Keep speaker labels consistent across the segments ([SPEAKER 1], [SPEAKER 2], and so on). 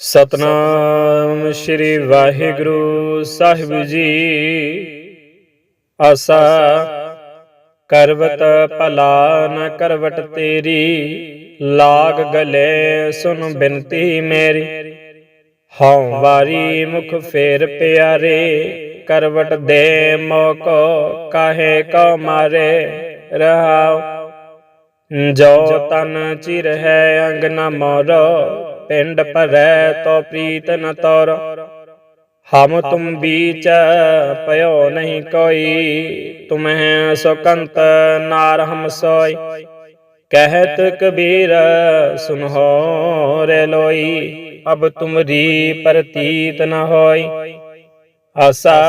[SPEAKER 1] ਸਤਨਾਮ ਸ੍ਰੀ ਵਾਹਿਗੁਰੂ ਸਾਹਿਬ ਜੀ। ਆਸਾ ਕਰਵਤ ਭਲਾ ਨ ਕਰਵਟ ਤੇਰੀ। ਲਾਗ ਗਲੇ ਸੁਨ ਬਿਨਤੀ ਮੇਰੀ। ਹਉ ਵਾਰੀ ਮੁਖ ਫੇਰ ਪਿਆਰੇ। ਕਰਵਟ ਦੇ ਮੋਕੋ ਕਾਹੇ ਕੋ ਮਾਰੇ। ਰਹਾਉ, ਜੋ ਤਨ ਚਿਰ ਹੈ ਅੰਗ ਨ ਮੋਰੋ। ਪਿੰਡ ਭਰੈ ਤੋ ਪ੍ਰੀਤ ਨ ਤੋਰ। ਹਮ ਤੁਮ ਬੀਚ ਪਇਓ ਨਹੀਂ ਕੋਈ, ਤੁਮਹਿ ਸੁਕੰਤ ਨਾਰ ਹਮ ਸੋਈ। ਕਹਿਤ ਕਬੀਰ, ਸੁਨਹੁ ਰੇ ਲੋਈ, ਅਬ ਤੁਮਰੀ ਪ੍ਰਤੀਤ ਨ ਹੋਈ। ਆਸਾ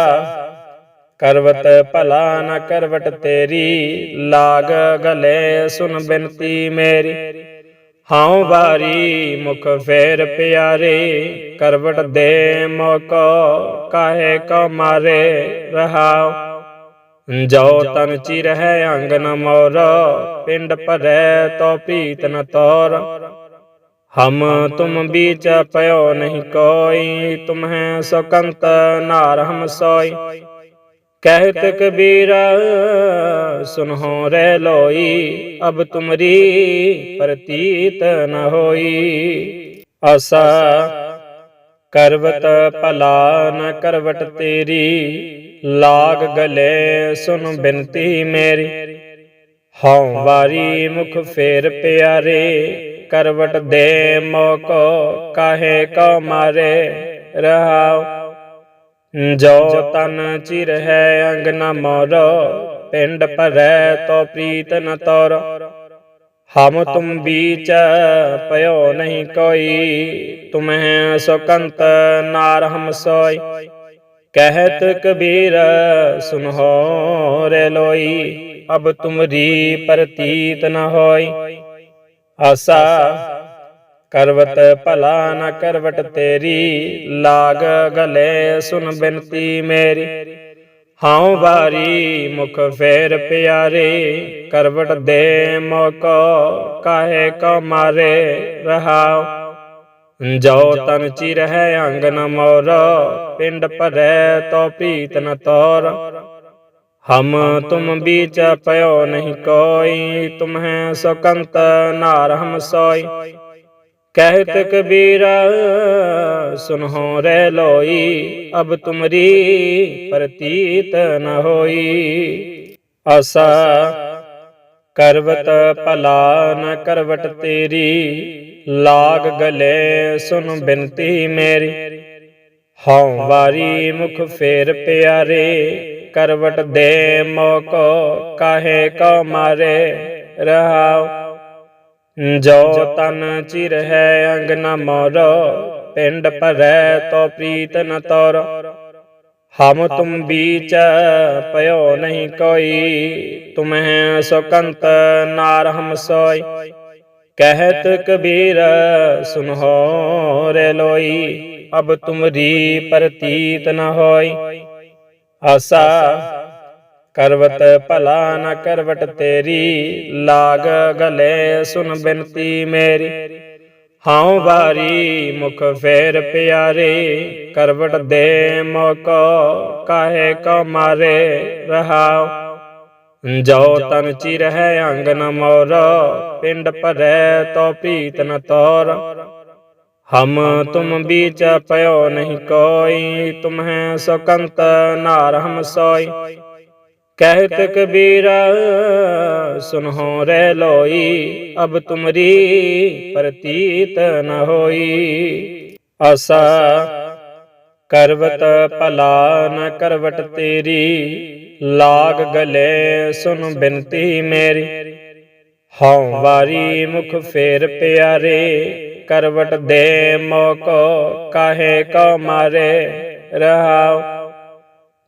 [SPEAKER 1] ਕਰਵਤ ਭਲਾ ਨ ਕਰਵਟ ਤੇਰੀ, ਲਾਗ ਗਲੇ ਸੁਨ ਬਿਨਤੀ ਮੇਰੀ। ਹਉ ਵਾਰੀ ਮੁਖ ਫੇਰ ਪਿਆਰੇ ਕਰਵਟ ਦੇ ਮੋਕੋ ਕਾਹੇ ਕੋ ਮਾਰੇ ਰਹਾਉ। ਜੋ ਤਨ ਚਿਰ ਹੈ ਅੰਗ ਨ ਮੋਰ ਪਿੰਡ ਭਰੈ ਤੋ ਪ੍ਰੀਤ ਨ ਤੋਰ। ਹਮ ਤੁਮ ਬੀਚ ਪਇਓ ਨਹੀਂ ਕੋਈ ਤੁਮਹਿ ਸੁਕੰਤ ਨਾਰ ਹਮ ਸੋਈ। ਕਹਿਤ ਕਬੀਰ ਸੁਨਹੁ ਰੇ ਲੋਈ ਅਬ ਤੁਮਰੀ ਪ੍ਰਤੀਤ ਨ ਹੋਈ। ਆਸਾ ਕਰਵਤ ਭਲਾ ਨ ਕਰਵਟ ਤੇਰੀ। ਲਾਗ ਗਲੇ ਸੁਨ ਬਿਨਤੀ ਮੇਰੀ। ਹਉ ਵਾਰੀ ਮੁਖ ਫੇਰ ਪਿਆਰੇ। ਕਰਵਟ ਦੇ ਮੋਕੋ ਕਾਹੇ ਕੋ ਮਾਰੇ। ਰਹਾਉ ਜੋ ਤਨ ਚਿਰ ਹੈ ਅੰਗ ਨ ਮੋਰੋ, ਪਿੰਡ ਭਰੈ ਤੋ ਪ੍ਰੀਤ ਨ ਤੋਰ। ਹਮ ਤੁਮ ਬੀਚ ਪਇਓ ਨਹੀਂ ਕੋਈ, ਤੁਮਹਿ ਸੁਕੰਤ ਨਾਰ ਹਮ ਸੋਈ। ਕਹਿਤ ਕਬੀਰ, ਸੁਨਹੁ ਰੇ ਲੋਈ, ਅਬ ਤੁਮਰੀ ਪ੍ਰਤੀਤ ਨ ਹੋਈ। ਆਸਾ ਕਰਵਤ ਭਲਾ ਨ ਕਰਵਟ ਤੇਰੀ, ਲਾਗ ਗਲੇ ਸੁਨ ਬਿਨਤੀ ਮੇਰੀ। ਹਉ ਵਾਰੀ ਮੁਖ ਫੇਰ ਪਿਆਰੇ, ਕਰਵਟ ਦੇ ਮੋਕੋ ਕਾਹੇ ਕੋ ਮਾਰੇ ਰਹਾਉ। ਜੋ ਤਨ ਚਿਰ ਹੈ ਅੰਗ ਨ ਮੋਰ, ਪਿੰਡ ਭਰੈ ਤੋ ਪ੍ਰੀਤ ਨ ਤੋਰ। ਹਮ ਤੁਮ ਬੀਚ ਪਇਓ ਨਹੀਂ ਕੋਈ, ਤੁਮਹਿ ਸੁਕੰਤ ਨਾਰ ਹਮ ਸੋਈ। ਕਹਿਤ ਕਬੀਰ ਸੁਨਹੁ ਰੇ ਲੋਈ ਅਬ ਤੁਮਰੀ ਪ੍ਰਤੀਤ ਨ ਹੋਈ। ਆਸਾ ਕਰਵਤ ਭਲਾ ਨ ਕਰਵਟ ਤੇਰੀ। ਲਾਗ ਗਲੇ ਸੁਨ ਬਿਨਤੀ ਮੇਰੀ। ਹਉ ਵਾਰੀ ਮੁਖ ਫੇਰ ਪਿਆਰੇ। ਕਰਵਟ ਦੇ ਮੋਕੋ ਕਾਹੇ ਕੋ ਮਾਰੇ। ਰਹਾਉ ਜੋ ਤਨ ਚਿਰ ਹੈ ਅੰਗ ਨ ਮੋਰੋ, ਪਿੰਡ ਭਰੈ ਤੋ ਪ੍ਰੀਤ ਨ ਤੋਰ। ਹਮ ਤੁਮ ਬੀਚ ਪਇਓ ਨਹੀਂ ਕੋਈ, ਤੁਮਹਿ ਸੁਕੰਤ ਨਾਰ ਹਮ ਸੋਈ। ਕਹਿਤ ਕਬੀਰ ਸੁਨਹੁ ਰੇ ਲੋਈ, ਅਬ ਤੁਮਰੀ ਪ੍ਰਤੀਤ ਨ ਹੋਈ। ਆਸਾ ਕਰਵਤ ਭਲਾ ਨ ਕਰਵਟ ਤੇਰੀ, ਲਾਗ ਗਲੇ ਸੁਨ ਬਿਨਤੀ ਮੇਰੀ। ਹਉ ਵਾਰੀ ਮੁਖ ਫੇਰ ਪਿਆਰੇ, ਕਰਵਟ ਦੇ ਮੋਕੋ ਕਾਹੇ ਕੋ ਮਾਰੇ ਰਹਾਉ। ਜੋ ਤਨ ਚਿਰ ਹੈ ਅੰਗਨ ਮੋਰ, ਪਿੰਡ ਭਰੈ ਤੋ ਪ੍ਰੀਤ ਨ ਤੋਰ। ਹਮ ਤੁਮ ਬੀਚ ਪਇਓ ਨਹੀਂ ਕੋਈ ਤੁਮਹਿ ਸੁਕੰਤ ਨਾਰ ਹਮ ਸੋਈ। ਕਹਿਤ ਕਬੀਰ, ਸੁਨਹੁ ਰੇ ਲੋਈ, ਅਬ ਤੁਮਰੀ ਪ੍ਰਤੀਤ ਨ ਹੋਈ। ਆਸਾ ਕਰਵਤ ਭਲਾ ਨ ਕਰਵਟ ਤੇਰੀ, ਲਾਗ ਗਲੇ ਸੁਨ ਬਿਨਤੀ ਮੇਰੀ। ਹਉ ਵਾਰੀ ਮੁਖ ਫੇਰ ਪਿਆਰੇ, ਕਰਵਟ ਦੇ ਮੋਕੋ ਕਾਹੇ ਕੋ ਮਾਰੇ, ਰਹਾਉ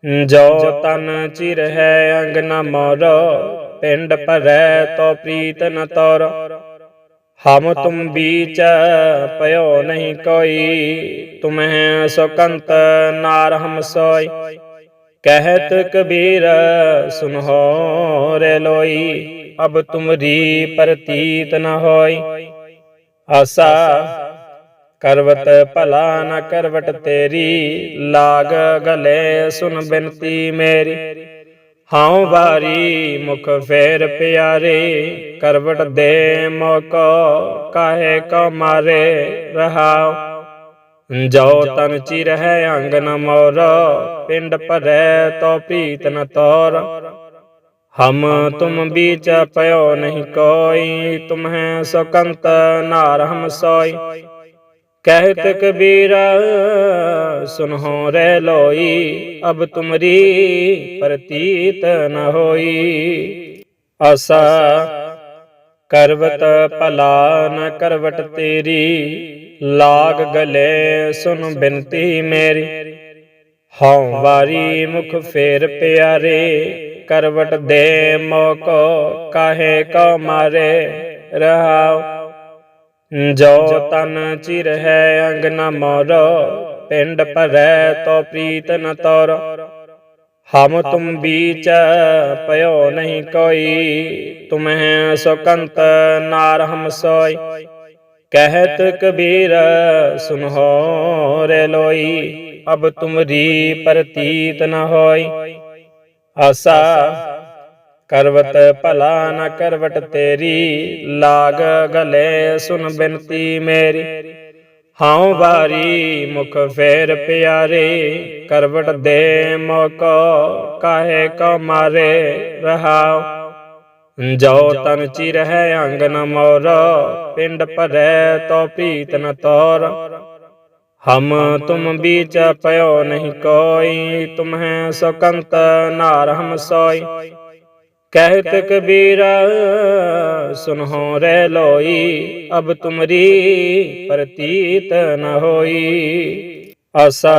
[SPEAKER 1] ਜੋ ਤਨ ਚਿਰ ਹੈ ਅੰਗ ਨ ਮੋਰੋ, ਪਿੰਡ ਭਰੈ ਤੋ ਪ੍ਰੀਤ ਨ ਤੋਰ। ਹਮ ਤੁਮ ਬੀਚ ਪਇਓ ਨਹੀਂ ਕੋਈ, ਤੁਮਹਿ ਸੁਕੰਤ ਨਾਰ ਹਮ ਸੋਈ। ਕਹਿਤ ਕਬੀਰ, ਸੁਨਹੁ ਰੇ ਲੋਈ, ਅਬ ਤੁਮਰੀ ਪ੍ਰਤੀਤ ਨ ਹੋਈ। ਆਸਾ ਕਰਵਤ ਭਲਾ ਨ ਕਰਵਟ ਤੇਰੀ, ਲਾਗ ਗਲੇ ਸੁਨ ਬਿਨਤੀ ਮੇਰੀ। ਹਉ ਬਾਰੀ ਮੁਖ ਫੇਰ ਪਿਆਰੇ, ਕਰਵਟ ਦੇ ਮੋਕੋ ਕਾਹੇ ਕੋ ਮਾਰੇ ਰਹਾਉ। ਜੋ ਤਨ ਚਿਰ ਹੈ ਅੰਗ ਨ ਮੋਰ, ਪਿੰਡ ਭਰੈ ਤੋ ਪ੍ਰੀਤ ਨ ਤੋਰ। ਹਮ ਤੁਮ ਬੀਚ ਪਇਓ ਨਹੀਂ ਕੋਈ ਤੁਮਹਿ ਸੁਕੰਤ ਨਾਰ ਹਮ ਸੋਈ। ਕਹਿਤ ਕਬੀਰ, ਸੁਨਹੁ ਰਹਿ ਲੋਈ, ਅਬ ਤੁਮਰੀ ਪ੍ਰਤੀਤ ਨ ਹੋਈ। ਆਸਾ ਕਰਵਤ ਭਲਾ ਨ ਕਰਵਟ ਤੇਰੀ, ਲਾਗ ਗਲੇ ਸੁਨ ਬਿਨਤੀ ਮੇਰੀ। ਹਉ ਵਾਰੀ ਮੁਖ ਫੇਰ ਪਿਆਰੇ, ਕਰਵਟ ਦੇ ਮੋਕੋ ਕਾਹੇ ਕੋ ਮਾਰੇ, ਰਹਾਉ ਜੋ ਤਨ ਚਿਰ ਹੈ ਅੰਗ ਨ ਮੋਰ, ਪਿੰਡ ਭਰੈ ਤੋ ਪ੍ਰੀਤ ਨ ਤੋਰ। ਹਮ ਤੁਮ ਬੀਚ ਪਇਓ ਨਹੀਂ ਕੋਈ, ਤੁਮਹਿ ਸੁਕੰਤ ਨਾਰ ਹਮ ਸੋਈ। ਕਹਿਤ ਕਬੀਰ, ਸੁਨਹੁ ਰੇ ਲੋਈ, ਅਬ ਤੁਮਰੀ ਪ੍ਰਤੀਤ ਨ ਹੋਈ। ਆਸਾ ਕਰਵਤ ਭਲਾ ਨ ਕਰਵਟ ਤੇਰੀ, ਲਾਗ ਗਲੇ ਸੁਨ ਬਿਨਤੀ ਮੇਰੀ। ਹਉ ਵਾਰੀ ਮੁਖ ਫੇਰ ਪਿਆਰੇ, ਕਰਵਟ ਦੇ ਮੋਕੋ ਕਾਹੇ ਕੋ ਮਾਰੇ ਰਹਾਉ। ਜੋ ਤਨ ਚਿਰ ਹੈ ਅੰਗਨ ਮੋਰ, ਪਿੰਡ ਭਰੈ ਤੋ ਪ੍ਰੀਤ ਨ ਤੋਰ। ਹਮ ਤੁਮ ਬੀਚ ਪਇਓ ਨਹੀਂ ਕੋਈ ਤੁਮਹਿ ਸੁਕੰਤ ਨਾਰ ਹਮ ਸੋਈ। ਕਹਿਤ ਕਬੀਰ, ਸੁਨਹੁ ਰਹਿ ਲੋਈ, ਅਬ ਤੁਮਰੀ ਪ੍ਰਤੀਤ ਨ ਹੋਈ। ਆਸਾ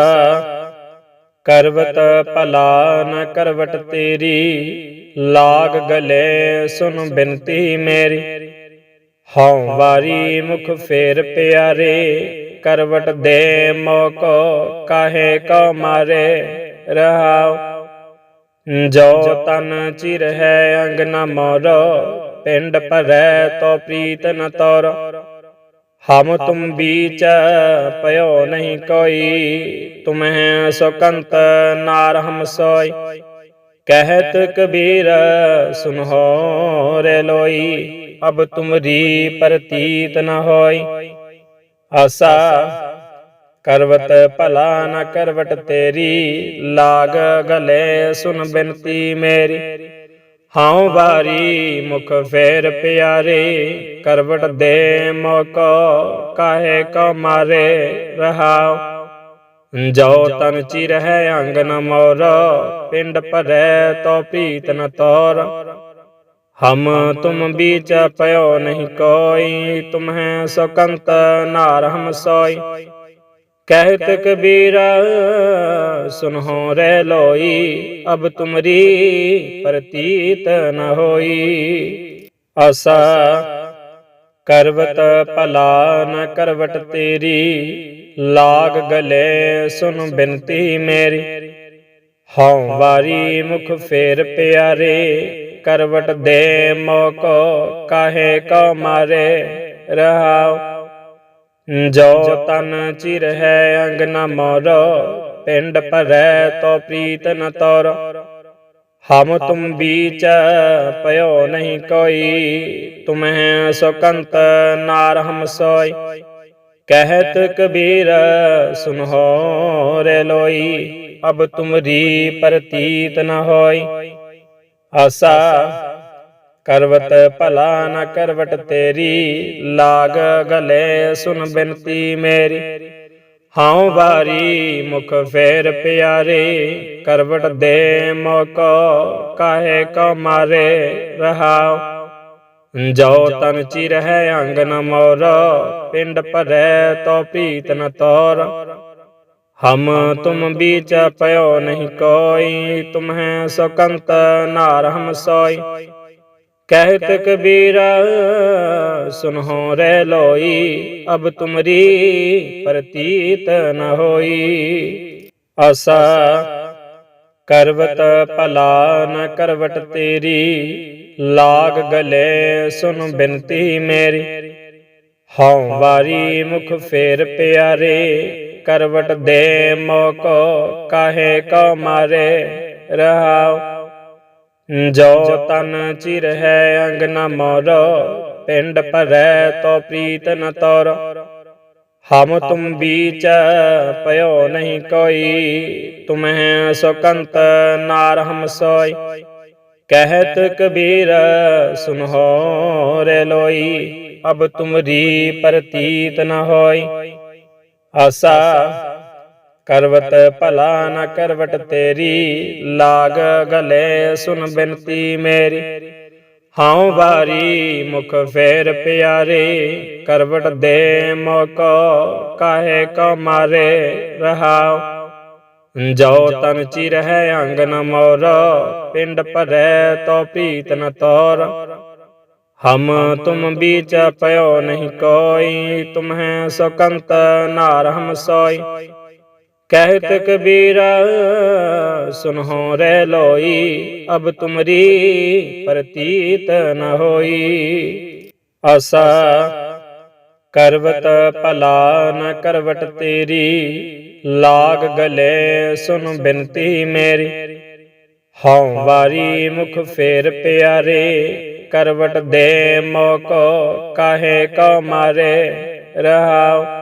[SPEAKER 1] ਕਰਵਤ ਭਲਾ ਨ ਕਰਵਟ ਤੇਰੀ, ਲਾਗ ਗਲੇ ਸੁਨ ਬਿਨਤੀ ਮੇਰੀ। ਹਉ ਵਾਰੀ ਮੁਖ ਫੇਰ ਪਿਆਰੇ, ਕਰਵਟ ਦੇ ਮੋਕੋ ਕਾਹੇ ਕੋ ਮਾਰੇ, ਰਹਾਉ ਜੋ ਤਨ ਚਿਰ ਹੈ ਅੰਗ ਨ ਮੋਰ, ਪਿੰਡ ਭਰੈ ਤੋ ਪ੍ਰੀਤ ਨ ਤੋਰ। ਹਮ ਤੁਮ ਬੀਚ ਪਇਓ ਨਹੀਂ ਕੋਈ, ਤੁਮਹਿ ਸੁਕੰਤ ਨਾਰ ਹਮ ਸੋਈ। ਕਹਿਤ ਕਬੀਰ, ਸੁਨਹੁ ਰੇ ਲੋਈ, ਅਬ ਤੁਮਰੀ ਪ੍ਰਤੀਤ ਨ ਹੋਈ। ਆਸਾ ਕਰਵਤ ਭਲਾ ਨ ਕਰਵਟ ਤੇਰੀ, ਲਾਗ ਗਲੇ ਸੁਨ ਬਿਨਤੀ ਮੇਰੀ। ਹਉ ਵਾਰੀ ਮੁਖ ਫੇਰ ਪਿਆਰੇ, ਕਰਵਟ ਦੇ ਮੋਕੋ ਕਾਹੇ ਕੋ ਮਾਰੇ ਰਹਾਉ। ਜੋ ਤਨ ਚਿਰ ਹੈ ਅੰਗ ਨ ਮੋਰ, ਪਿੰਡ ਭਰੈ ਤੋ ਪ੍ਰੀਤ ਨ ਤੋਰ। ਹਮ ਤੁਮ ਬੀਚ ਪਇਓ ਨਹੀਂ ਕੋਈ, ਤੁਮਹਿ ਸੁਕੰਤ ਨਾਰ ਹਮ ਸੋਈ। ਕਹਿਤ ਕਬੀਰ ਸੁਨਹੁ ਰਹਿ ਲੋਈ ਅਬ ਤੁਮਰੀ ਪ੍ਰਤੀਤ ਨ ਹੋਈ। ਆਸਾ ਕਰਵਤ ਭਲਾ ਨ ਕਰਵਟ ਤੇਰੀ ਲਾਗ ਗਲੇ ਸੁਨ ਬਿਨਤੀ ਮੇਰੀ। ਹਉ ਵਾਰੀ ਮੁਖ ਫੇਰ ਪਿਆਰੇ ਕਰਵਟ ਦੇ ਮੋਕੋ ਕਾਹੇ ਕੋ ਮਾਰੇ ਰਹਾਉ ਜੋ ਤਨ ਚਿਰ ਹੈ ਅੰਗ ਨ ਮੋਰ, ਪਿੰਡ ਭਰੈ ਤੋ ਪ੍ਰੀਤ ਨ ਤੋਰ। ਹਮ ਤੁਮ ਬੀਚ ਪਇਓ ਨਹੀਂ ਕੋਈ, ਤੁਮਹਿ ਸੁਕੰਤ ਨਾਰ ਹਮ ਸੋਈ। ਕਹਿਤ ਕਬੀਰ, ਸੁਨਹੁ ਰੇ ਲੋਈ, ਅਬ ਤੁਮਰੀ ਪ੍ਰਤੀਤ ਨ ਹੋਈ। ਆਸਾ ਕਰਵਤ ਭਲਾ ਨ ਕਰਵਟ ਤੇਰੀ, ਲਾਗ ਗਲੇ ਸੁਨ ਬਿਨਤੀ ਮੇਰੀ। ਹਉ ਵਾਰੀ ਮੁਖ ਫੇਰ ਪਿਆਰੇ, ਕਰਵਟ ਦੇ ਮੋਕੋ ਕਾਹੇ ਕੋ ਮਾਰੇ ਰਹਾਉ। ਜੋ ਤਨ ਚਿਰ ਹੈ ਅੰਗਨ ਮੋਰ, ਪਿੰਡ ਭਰੈ ਤੋ ਪ੍ਰੀਤ ਨ ਤੋਰ। ਹਮ ਤੁਮ ਬੀਚ ਪਇਓ ਨਹੀਂ ਕੋਈ ਤੁਮਹਿ ਸੁਕੰਤ ਨਾਰ ਹਮ ਸੋਈ। ਕਹਿਤ ਕਬੀਰ, ਸੁਨਹੁ ਰਹਿ ਲੋਈ। ਅਬ ਤੁਮਰੀ ਪ੍ਰਤੀਤ ਨ ਹੋਈ। ਆਸਾ ਕਰਵਤ ਭਲਾ ਨ ਕਰਵਟ ਤੇਰੀ। ਲਾਗ ਗਲੇ ਸੁਨ ਬਿਨਤੀ ਮੇਰੀ। ਹਉ ਵਾਰੀ ਮੁਖ ਫੇਰ ਪਿਆਰੇ। ਕਰਵਟ ਦੇ ਮੋਕੋ ਕਾਹੇ ਕੋ ਮਾਰੇ। ਰਹਾਉ ਜੋ ਤਨ ਚਿਰ ਹੈ ਅੰਗ ਨ ਮੋਰੋ, ਪਿੰਡ ਭਰੈ ਤੋ ਪ੍ਰੀਤ ਨ ਤੋਰ। ਹਮ ਤੁਮ ਬੀਚ ਪਇਓ ਨਹੀਂ ਕੋਈ, ਤੁਮਹਿ ਸੁਕੰਤ ਨਾਰ ਹਮ ਸੋਈ। ਕਹਿਤ ਕਬੀਰ ਸੁਨਹੁ ਰੇ ਲੋਈ, ਅਬ ਤੁਮਰੀ ਪ੍ਰਤੀਤ ਨ ਹੋਈ। ਆਸਾ ਕਰਵਤ ਭਲਾ ਨਾ ਕਰਵਟ ਤੇਰੀ, ਲਾਗ ਗਲੇ ਸੁਨ ਬਿਨਤੀ ਮੇਰੀ। ਹਉ ਵਾਰੀ ਮੁਖ ਫੇਰ ਪਿਆਰੇ, ਕਰਵਟ ਦੇ ਮੋਕੋ ਕਾਹੇ ਕੋ ਮਾਰੇ ਰਹਾਉ। ਜੋ ਤਨ ਚਿਰ ਹੈ ਅੰਗਨ ਮੋਰ, ਪਿੰਡ ਭਰੈ ਤੋ ਪ੍ਰੀਤ ਨ ਤੋਰ। ਹਮ ਤੁਮ ਬੀਚ ਪਇਓ ਨਹੀਂ ਕੋਈ ਤੁਮਹਿ ਸੁਕੰਤ ਨਾਰ ਹਮ ਸੋਈ। ਕਹਿਤ ਕਬੀਰ, ਸੁਨਹੁ ਰੇ ਲੋਈ, ਅਬ ਤੁਮਰੀ ਪ੍ਰਤੀਤ ਨ ਹੋਈ। ਆਸਾ ਕਰਵਤ ਭਲਾ ਨ ਕਰਵਟ ਤੇਰੀ, ਲਾਗ ਗਲੇ ਸੁਨ ਬਿਨਤੀ ਮੇਰੀ। ਹਉ ਵਾਰੀ ਮੁਖ ਫੇਰ ਪਿਆਰੇ, ਕਰਵਟ ਦੇ ਮੋਕੋ ਕਾਹੇ ਕੋ ਮਾਰੇ, ਰਹਾਉ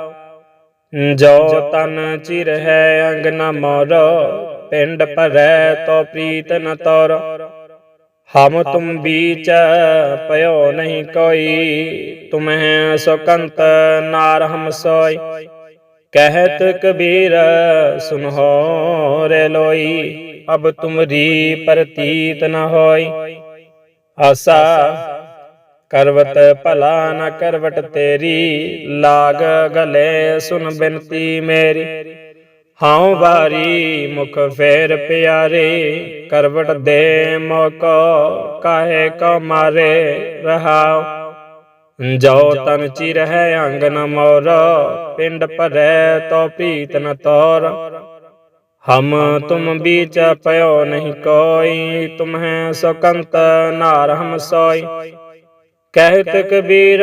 [SPEAKER 1] ਜੋ ਤਨ ਚਿਰ ਹੈ ਅੰਗ ਨ ਮੋਰੋ, ਪਿੰਡ ਭਰੈ ਤੋ ਪ੍ਰੀਤ ਨ ਤੋਰ। ਹਮ ਤੁਮ ਬੀਚ ਪਇਓ ਨਹੀਂ ਕੋਈ, ਤੁਮਹਿ ਸੁਕੰਤ ਨਾਰ ਹਮ ਸੋਈ। ਕਹਿਤ ਕਬੀਰ ਸੁਨਹੁ ਰੇ ਲੋਈ, ਅਬ ਤੁਮਰੀ ਪ੍ਰਤੀਤ ਨ ਹੋਈ। ਆਸਾ ਕਰਵਤ ਭਲਾ ਨ ਕਰਵਟ ਤੇਰੀ, ਲਾਗ ਗਲੇ ਸੁਨ ਬਿਨਤੀ ਮੇਰੀ। ਹਉ ਬਾਰੀ ਮੁਖ ਫੇਰ ਪਿਆਰੇ, ਕਰਵਟ ਦੇ ਮੋਕੋ ਕਾਹੇ ਕੋ ਮਾਰੇ ਰਹਾਉ। ਜੋ ਤਨ ਚਿਰ ਹੈ ਅੰਗ ਨ ਮੋਰ, ਪਿੰਡ ਭਰੈ ਤੋ ਪ੍ਰੀਤ ਨ ਤੋਰ। ਹਮ ਤੁਮ ਬੀਚ ਪਇਓ ਨਹੀਂ ਕੋਈ ਤੁਮਹਿ ਸੁਕੰਤ ਨਾਰ ਹਮ ਸੋਈ। ਕਹਿਤ ਕਬੀਰ,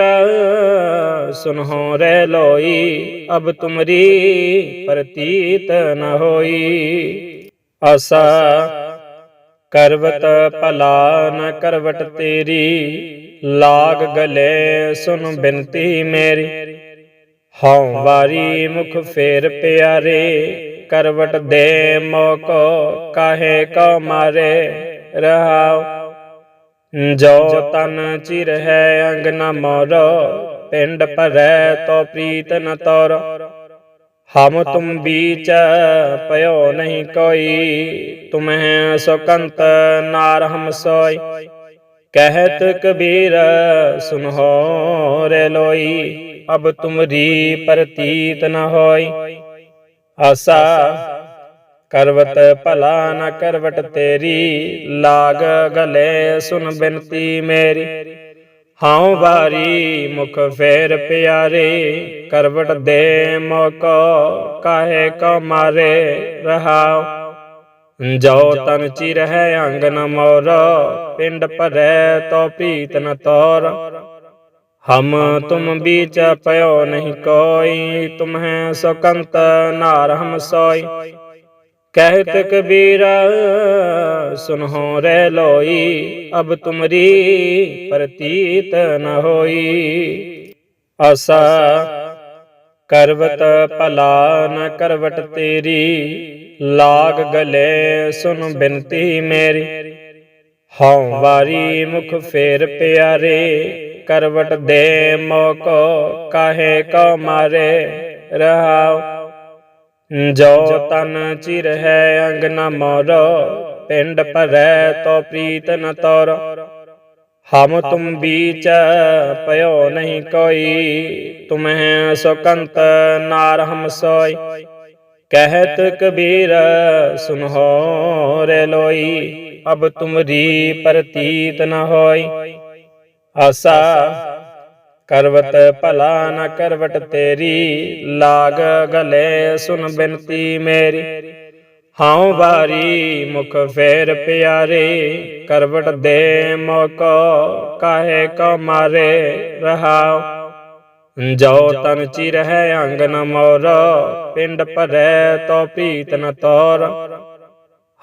[SPEAKER 1] ਸੁਨਹੁ ਰੇ ਲੋਈ, ਅਬ ਤੁਮਰੀ ਪ੍ਰਤੀਤ ਨ ਹੋਈ। ਆਸਾ ਕਰਵਤ ਭਲਾ ਨ ਕਰਵਟ ਤੇਰੀ, ਲਾਗ ਗਲੇ ਸੁਨ ਬਿਨਤੀ ਮੇਰੀ। ਹਉ ਵਾਰੀ ਮੁਖ ਫੇਰ ਪਿਆਰੇ, ਕਰਵਟ ਦੇ ਮੋਕੋ ਕਾਹੇ ਕੋ ਮਾਰੇ, ਰਹਾਉ ਜੋ ਤਨ ਚਿਰ ਹੈ ਅੰਗ ਨ ਮੋਰੋ, ਪਿੰਡ ਭਰੈ ਤੋ ਪ੍ਰੀਤ ਨ ਤੋਰ। ਹਮ ਤੁਮ ਬੀਚ ਪਇਓ ਨਹੀਂ ਕੋਈ, ਤੁਮਹਿ ਸੁਕੰਤ ਨਾਰ ਹਮ ਸੋਈ। ਕਹਿਤ ਕਬੀਰ, ਸੁਨਹੁ ਰੇ ਲੋਈ, ਅਬ ਤੁਮਰੀ ਪ੍ਰਤੀਤ ਨ ਹੋਈ। ਆਸਾ ਕਰਵਤ ਭਲਾ ਨ ਕਰਵਟ ਤੇਰੀ, ਲਾਗ ਗਲੇ ਸੁਨ ਬਿਨਤੀ ਮੇਰੀ। ਹਉ ਵਾਰੀ ਮੁਖ ਫੇਰ ਪਿਆਰੇ, ਕਰਵਟ ਦੇ ਮੋਕੋ ਕਾਹੇ ਕੋ ਮਾਰੇ ਰਹਾਉ। ਜੋ ਤਨ ਚਿਰ ਹੈ ਅੰਗਨ ਮੋਰ, ਪਿੰਡ ਭਰੈ ਤੋ ਪ੍ਰੀਤ ਨ ਤੋਰ। ਹਮ ਤੁਮ ਬੀਚ ਪਇਓ ਨਹੀਂ ਕੋਈ ਤੁਮਹਿ ਸੁਕੰਤ ਨਾਰ ਹਮ ਸੋਈ। ਕਹਿਤ ਕਬੀਰ, ਸੁਨਹੁ ਰੇ ਲੋਈ, ਅਬ ਤੁਮਰੀ ਪ੍ਰਤੀਤ ਨ ਹੋਈ। ਆਸਾ ਕਰਵਤ ਭਲਾ ਨ ਕਰਵਟ ਤੇਰੀ, ਲਾਗ ਗਲੇ ਸੁਨ ਬਿਨਤੀ ਮੇਰੀ। ਹਉ ਵਾਰੀ ਮੁਖ ਫੇਰ ਪਿਆਰੇ, ਕਰਵਟ ਦੇ ਮੋਕੋ ਕਾਹੇ ਕੋ ਮਾਰੇ, ਰਹਾਉ ਜੋ ਤਨ ਚਿਰ ਹੈ ਅੰਗ ਨ ਮੋਰੋ ਪਿੰਡ ਭਰੈ ਤੋ ਪ੍ਰੀਤ ਨ ਤੋਰ। ਹਮ ਤੁਮ ਬੀਚ ਪਇਓ ਨਹੀਂ ਕੋਈ। ਤੁਮਹਿ ਸੁਕੰਤ ਨਾਰ ਹਮ ਸੋਈ। ਕਹਿਤ ਕਬੀਰ ਸੁਨਹੁ ਰੇ ਲੋਈ। ਅਬ ਤੁਮਰੀ ਪ੍ਰਤੀਤ ਨ ਹੋਈ। ਆਸਾ ਕਰਵਤ ਭਲਾ ਨਾ ਕਰਵਟ ਤੇਰੀ, ਲਾਗ ਗਲੇ ਸੁਨ ਬਿਨਤੀ ਮੇਰੀ। ਹਉ ਬਾਰੀ ਮੁਖ ਫੇਰ ਪਿਆਰੇ, ਕਰਵਟ ਦੇ ਮੋਕੋ ਕਾਹੇ ਕੋ ਮਾਰੇ ਰਹਾਉ। ਜੋ ਤਨ ਚਿਰਹਿ ਅੰਗ ਨ ਮੋਰ, ਪਿੰਡ ਭਰੈ ਤੋ ਪ੍ਰੀਤ ਨ ਤੋਰ।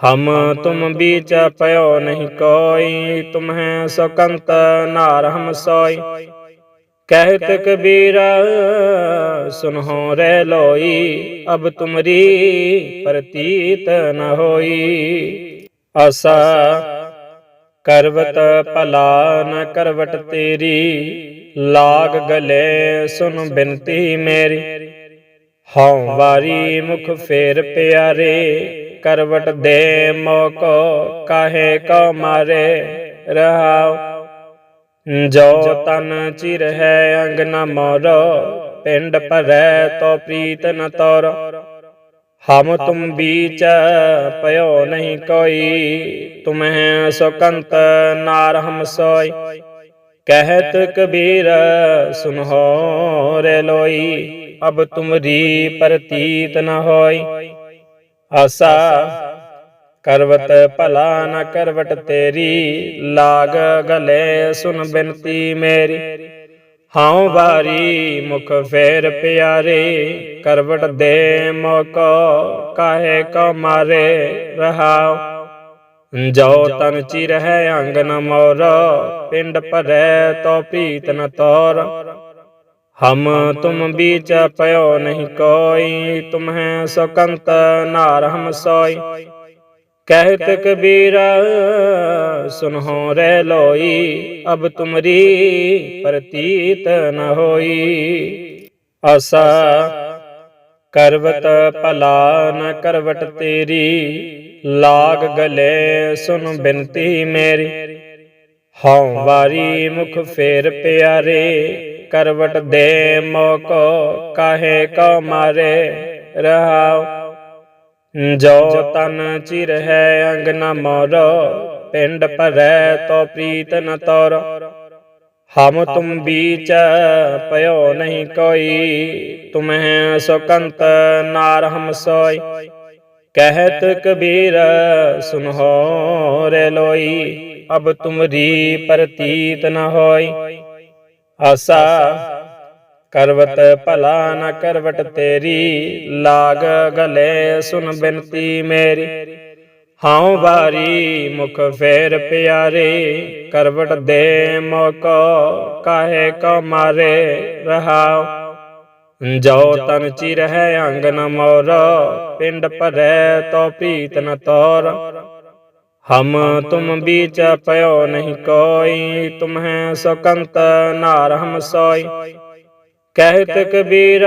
[SPEAKER 1] ਹਮ ਤੁਮ ਬੀਚ ਪਇਓ ਨਹੀਂ ਕੋਈ ਤੁਮਹਿ ਸੁਕੰਤ ਨਾਰ ਹਮ ਸੋਈ। ਕਹਿਤ ਕਬੀਰ ਸੁਨਹੁ ਰਹਿ ਲੋਈ ਅਬ ਤੁਮਰੀ ਪ੍ਰਤੀਤ ਨ ਹੋਈ। ਆਸਾ ਕਰਵਤ ਭਲਾ ਨ ਕਰਵਟ ਤੇਰੀ। ਲਾਗ ਗਲੇ ਸੁਨ ਬਿਨਤੀ ਮੇਰੀ। ਹਉ ਵਾਰੀ ਮੁਖ ਫੇਰ ਪਿਆਰੇ। ਕਰਵਟ ਦੇ ਮੋਕੋ ਕਾਹੇ ਕੋ ਮਾਰੇ। ਰਹਾਉ ਜੋ ਤਨ ਚਿਰ ਹੈ ਅੰਗ ਨ ਮੋਰੋ, ਪਿੰਡ ਭਰੈ ਤੋ ਪ੍ਰੀਤ ਨ ਤੋਰ। ਹਮ ਤੁਮ ਬੀਚ ਪਇਓ ਨਹੀਂ ਕੋਈ, ਤੁਮਹਿ ਸੁਕੰਤ ਨਾਰ ਹਮ ਸੋਈ। ਕਹਿਤ ਕਬੀਰ, ਸੁਨਹੁ ਰੇ ਲੋਈ, ਅਬ ਤੁਮਰੀ ਪ੍ਰਤੀਤ ਨ ਹੋਈ। ਆਸਾ ਕਰਵਤ ਭਲਾ ਨ ਕਰਵਟ ਤੇਰੀ, ਲਾਗ ਗਲੇ ਸੁਨ ਬਿਨਤੀ ਮੇਰੀ। ਹਉ ਬਾਰੀ ਮੁਖ ਫੇਰ ਪਿਆਰੇ, ਕਰਵਟ ਦੇ ਮੋਕੋ ਕਾਹੇ ਕੋ ਮਾਰੇ ਰਹਾਉ। ਜੋ ਤਨ ਚਿਰ ਹੈ ਅੰਗ ਨ ਮੋਰ, ਪਿੰਡ ਭਰੈ ਤੋ ਪ੍ਰੀਤ ਨ ਤੋਰ। ਹਮ ਤੁਮ ਬੀਚ ਪਇਓ ਨਹੀਂ ਕੋਈ ਤੁਮਹਿ ਸੁਕੰਤ ਨਾਰ ਹਮ ਸੋਈ। ਕਹਿਤ ਕਬੀਰ, ਸੁਨਹੁ ਰਹਿ ਲੋਈ, ਅਬ ਤੁਮਰੀ ਪ੍ਰਤੀਤ ਨ ਹੋਈ। ਆਸਾ ਕਰਵਤ ਭਲਾ ਨ ਕਰਵਟ ਤੇਰੀ, ਲਾਗ ਗਲੇ ਸੁਨ ਬਿਨਤੀ ਮੇਰੀ। ਹਉ ਵਾਰੀ ਮੁਖ ਫੇਰ ਪਿਆਰੇ, ਕਰਵਟ ਦੇ ਮੋਕੋ ਕਾਹੇ ਕੋ ਮਾਰੇ, ਰਹਾਉ ਜੋ ਤਨ ਚਿਰ ਹੈ ਅੰਗ ਨ ਮੋਰੋ, ਪਿੰਡ ਭਰੈ ਤੋ ਪ੍ਰੀਤ ਨ ਤੋਰ। ਹਮ ਤੁਮ ਬੀਚ ਪਇਓ ਨਹੀਂ ਕੋਈ, ਤੁਮਹਿ ਸੁਕੰਤ ਨਾਰ ਹਮ ਸੋਈ। ਕਹਿਤ ਕਬੀਰ, ਸੁਨਹੁ ਰੇ ਲੋਈ, ਅਬ ਤੁਮਰੀ ਪ੍ਰਤੀਤ ਨ ਹੋਈ। ਆਸਾ ਕਰਵਤ ਭਲਾ ਨ ਕਰਵਟ ਤੇਰੀ, ਲਾਗ ਗਲੇ ਸੁਨ ਬਿਨਤੀ ਮੇਰੀ। ਹਉ ਵਾਰੀ ਮੁਖ ਫੇਰ ਪਿਆਰੇ, ਕਰਵਟ ਦੇ ਮੋਕੋ ਕਾਹੇ ਕੋ ਮਾਰੇ ਰਹਾਉ। ਜੋ ਤਨ ਚਿਰ ਹੈ ਅੰਗ ਨ ਮੋਰ, ਪਿੰਡ ਭਰੈ ਤੋ ਪ੍ਰੀਤ ਨ ਤੋਰ। ਹਮ ਤੁਮ ਬੀਚ ਪਇਓ ਨਹੀਂ ਕੋਈ ਤੁਮਹਿ ਸੁਕੰਤ ਨਾਰ ਹਮ ਸੋਈ। ਕਹਿਤ ਕਬੀਰ,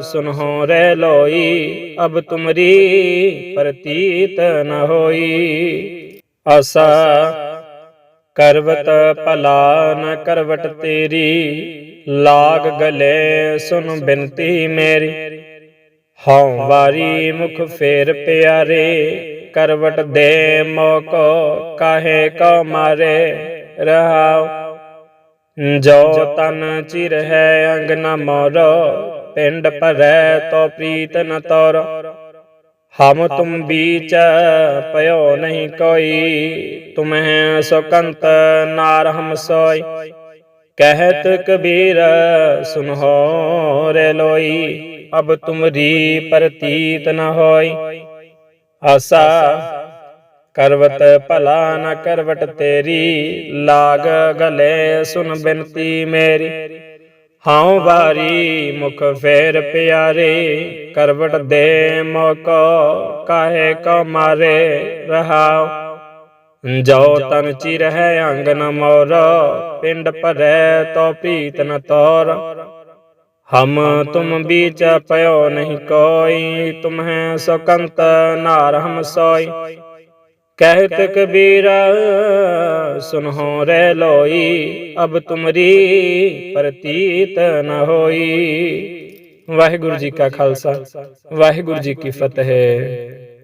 [SPEAKER 1] ਸੁਨਹੁ ਰਹਿ ਲੋਈ। ਅਬ ਤੁਮਰੀ ਪ੍ਰਤੀਤ ਨ ਹੋਈ। ਆਸਾ ਕਰਵਤ ਭਲਾ ਨ ਕਰਵਟ ਤੇਰੀ। ਲਾਗ ਗਲੇ ਸੁਨ ਬਿਨਤੀ ਮੇਰੀ। ਹਉ ਵਾਰੀ ਮੁਖ ਫੇਰ ਪਿਆਰੇ। ਕਰਵਟ ਦੇ ਮੋਕੋ ਕਾਹੇ ਕੋ ਮਾਰੇ। ਰਹਾਉ ਜੋ ਤਨ ਚਿਰ ਹੈ ਅੰਗ ਨ ਮੋਰੋ, ਪਿੰਡ ਭਰੈ ਤੋ ਪ੍ਰੀਤ ਨ ਤੋਰ। ਹਮ ਤੁਮ ਬੀਚ ਪਇਓ ਨਹੀਂ ਕੋਈ, ਤੁਮਹਿ ਸੁਕੰਤ ਨਾਰ ਹਮ ਸੋਈ। ਕਹਿਤ ਕਬੀਰ, ਸੁਨਹੁ ਰੇ ਲੋਈ, ਅਬ ਤੁਮਰੀ ਪ੍ਰਤੀਤ ਨ ਹੋਈ। ਆਸਾ ਕਰਵਤ ਭਲਾ ਨ ਕਰਵਟ ਤੇਰੀ, ਲਾਗ ਗਲੇ ਸੁਨ ਬਿਨਤੀ ਮੇਰੀ। ਹਉ ਵਾਰੀ ਮੁਖ ਫੇਰ ਪਿਆਰੇ, ਕਰਵਟ ਦੇ ਮੋਕੋ ਕਾਹੇ ਕੋ ਮਾਰੇ ਰਹਾਉ। ਜੋ ਤਨ ਚਿਰ ਹੈ ਅੰਗਨ ਮੋਰ, ਪਿੰਡ ਭਰੈ ਤੋ ਪ੍ਰੀਤ ਨ ਤੋਰ। ਹਮ ਤੁਮ ਬੀਚ ਪਇਓ ਨਹੀਂ ਕੋਈ ਤੁਮਹਿ ਸੁਕੰਤ ਨਾਰ ਹਮ ਸੋਈ। ਕਹਿਤ ਕਬੀਰ, ਸੁਨਹੁ ਰਹਿ ਲੋਈ, ਅਬ ਤੁਮਰੀ ਪ੍ਰਤੀਤ ਨ ਹੋਈ। ਵਾਹਿਗੁਰੂ ਜੀ ਕਾ ਖਾਲਸਾ, ਵਾਹਿਗੁਰੂ ਜੀ ਕੀ ਫਤਿਹ।